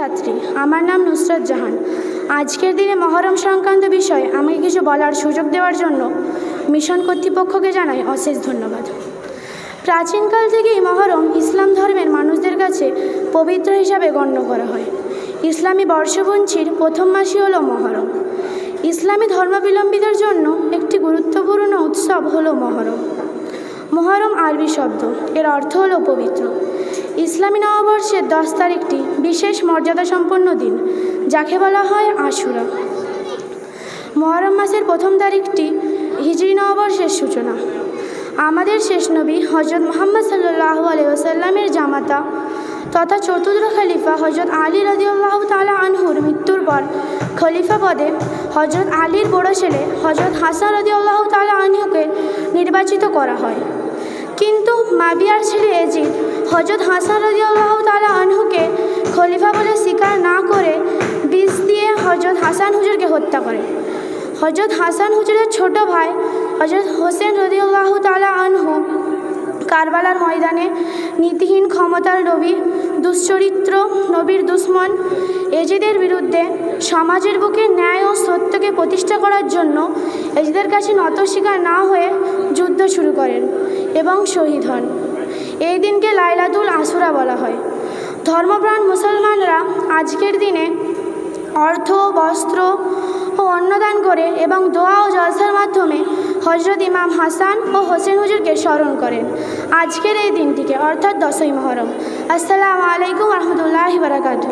ছাত্রী। আমার নাম নুসরত জাহান। আজকের দিনে মহরম সংক্রান্ত বিষয়ে আমাকে কিছু বলার সুযোগ দেওয়ার জন্য মিশন কর্তৃপক্ষকে জানাই অশেষ ধন্যবাদ। প্রাচীনকাল থেকেই মহরম ইসলাম ধর্মের মানুষদের কাছে পবিত্র হিসাবে গণ্য করা হয়। ইসলামী বর্ষপঞ্চির প্রথম মাসই হল মহরম। ইসলামী ধর্মাবলম্বীদের জন্য একটি গুরুত্বপূর্ণ উৎসব হল মহরম। মহরম আরবি শব্দ। এর অর্থ হল পবিত্র। ইসলামী নববর্ষের দশ তারিখটি বিশেষ মর্যাদা সম্পন্ন দিন, যাকে বলা হয় আশুরা। মহরম মাসের প্রথম তারিখটি হিজরি নববর্ষের সূচনা। আমাদের শেষ নবী হজরত মোহাম্মদ সাল্লাহ আলহামের জামাতা তথা চতুর্থ খলিফা হজরত আলী রদিউল্লাহ তালা আনহুর মৃত্যুর পর খলিফা পদে হজরত আলীর বড় ছেলে হজরত হাসান রদিউল্লাহ তালা আনহুকে নির্বাচিত করা হয়। কিন্তু মাবিয়ার ছেলে এজিদ হজরত হাসান রদিউল্লাহ তালা আনহুকে খলিফা বলে স্বীকার না করে বিষ দিয়ে হজরত হাসান হুজুরকে হত্যা করে। হজরত হাসান হুজুরের ছোট ভাই হজরত হোসেন রদিউল্লাহ তালা আনহু কারবালার ময়দানে নীতিহীন ক্ষমতার নবী, দুশ্চরিত্র নবীর দুশ্মন এজিদের বিরুদ্ধে সমাজের বুকে ন্যায় ও সত্যকে প্রতিষ্ঠা করার জন্য এজিদের কাছে নত স্বীকার না হয়ে এবং শহীদ হন। এই দিনকে লাইলাতুল আসুরা বলা হয়। ধর্মপ্রাণ মুসলমানরা আজকের দিনে অর্থ, বস্ত্র ও অন্নদান করে এবং দোয়া ও জলসার মাধ্যমে হজরত ইমাম হাসান ও হোসেন হুজুরকে স্মরণ করেন। আজকের এই দিনটিকে, অর্থাৎ দশই মহরম। আসসালামু আলাইকুম রহমতুল্লাহ বারাকাতু